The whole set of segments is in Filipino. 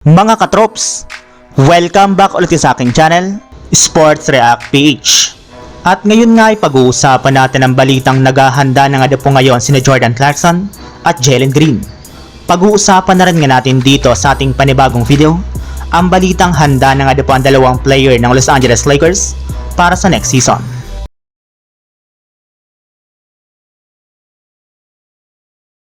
Mga katrops, welcome back ulit sa aking channel, Sports React PH. At ngayon nga ay pag-uusapan natin ang balitang naghahanda na nga po ngayon sina Jordan Clarkson at Jalen Green. Pag-uusapan na rin nga natin dito sa ating panibagong video, ang balitang handa na nga po ang dalawang player ng Los Angeles Lakers para sa next season.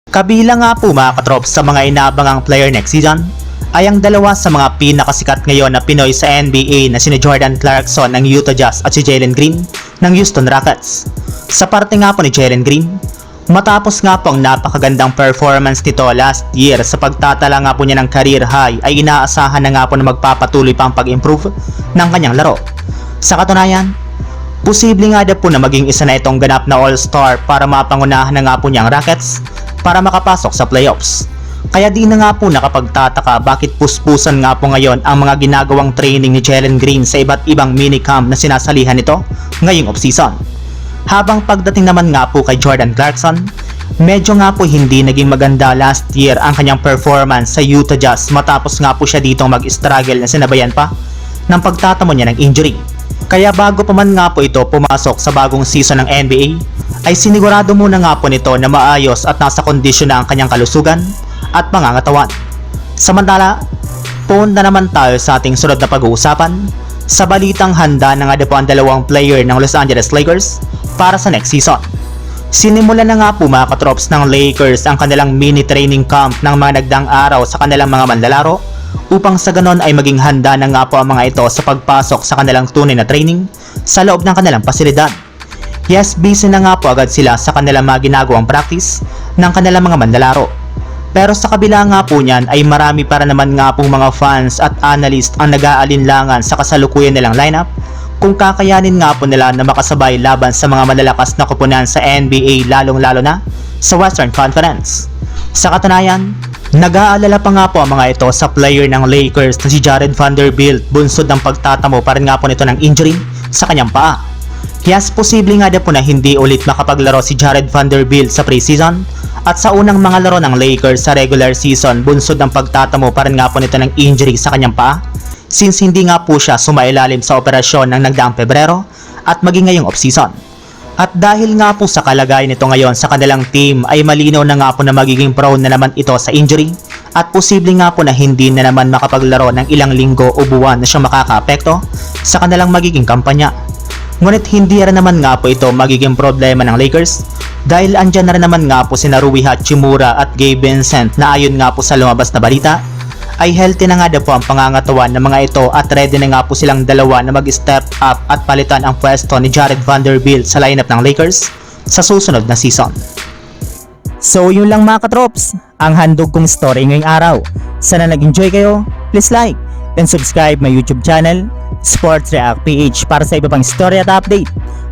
Kabila nga po mga katrops sa mga inaabangang player next season ay ang dalawa sa mga pinakasikat ngayon na Pinoy sa NBA na sina Jordan Clarkson ng Utah Jazz at si Jalen Green ng Houston Rockets. Sa parte nga po ni Jalen Green, matapos nga po ang napakagandang performance nito last year sa pagtatala nga po niya ng career high ay inaasahan na nga po na magpapatuloy pa ang pag-improve ng kanyang laro. Sa katunayan, Posible nga daw po na maging isa na itong ganap na all-star para mapangunahan na nga po niya ang Rockets para makapasok sa playoffs. Kaya di na nga po nakapagtataka bakit puspusan nga po ngayon ang mga ginagawang training ni Jalen Green sa iba't ibang minicamp na sinasalihan nito ngayong offseason. Habang pagdating naman nga po kay Jordan Clarkson, medyo nga po hindi naging maganda last year ang kanyang performance sa Utah Jazz matapos nga po siya ditong mag-struggle na sinabayan pa ng pagtatamo niya ng injury. Kaya bago pa man nga po ito pumasok sa bagong season ng NBA, ay sinigurado muna nga po nito na maayos at nasa kondisyon na ang kanyang kalusugan at pangangatawan. Samantala, punta naman tayo sa ating sunod na pag-uusapan sa balitang handa na nga po ang dalawang player ng Los Angeles Lakers para sa next season. Sinimula na nga po mga katrops ng Lakers ang kanilang mini training camp ng mga nagdang araw sa kanilang mga manlalaro upang sa ganon ay maging handa na nga po ang mga ito sa pagpasok sa kanilang tunay na training sa loob ng kanilang pasilidad. Yes, busy na nga po agad sila sa kanilang mga ginagawang practice ng kanilang mga manlalaro. Pero sa kabila nga po niyan ay marami para naman nga pong mga fans at analyst ang nag-aalinlangan sa kasalukuyan nilang lineup kung kakayanin nga po nila na makasabay laban sa mga malalakas na kupunan sa NBA lalong-lalo na sa Western Conference. Sa katunayan, nag-aalala pa nga po ang mga ito sa player ng Lakers na si Jared Vanderbilt bunsod ng pagtatamo pa rin nga po nito ng injury sa kanyang paa. Yes, posible nga daw po na hindi ulit makapaglaro si Jared Vanderbilt sa preseason at sa unang mga laro ng Lakers sa regular season bunsod ng pagtatamo pa rin nga po nito ng injury sa kanyang paa since hindi nga po siya sumailalim sa operasyon ng nagdaang Pebrero at maging ngayong offseason. At dahil nga po sa kalagayan nito ngayon sa kanilang team ay malinaw na nga po na magiging prone na naman ito sa injury at posible nga po na hindi na naman makapaglaro ng ilang linggo o buwan na siyang makakaapekto sa kanilang magiging kampanya. Ngunit hindi rin naman nga po ito magiging problema ng Lakers dahil andyan na rin naman nga po sina Rui Hachimura at Gabe Vincent na ayon nga po sa lumabas na balita ay healthy na nga daw po ang pangangatawan ng mga ito at ready na nga po silang dalawa na mag-step up at palitan ang pwesto ni Jared Vanderbilt sa lineup ng Lakers sa susunod na season. So yun lang mga katrops, ang handog kong story ngayong araw. Sana nag-enjoy kayo, please like and subscribe my YouTube channel, Sports React PH para sa iba pang story at update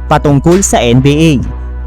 patungkol sa NBA.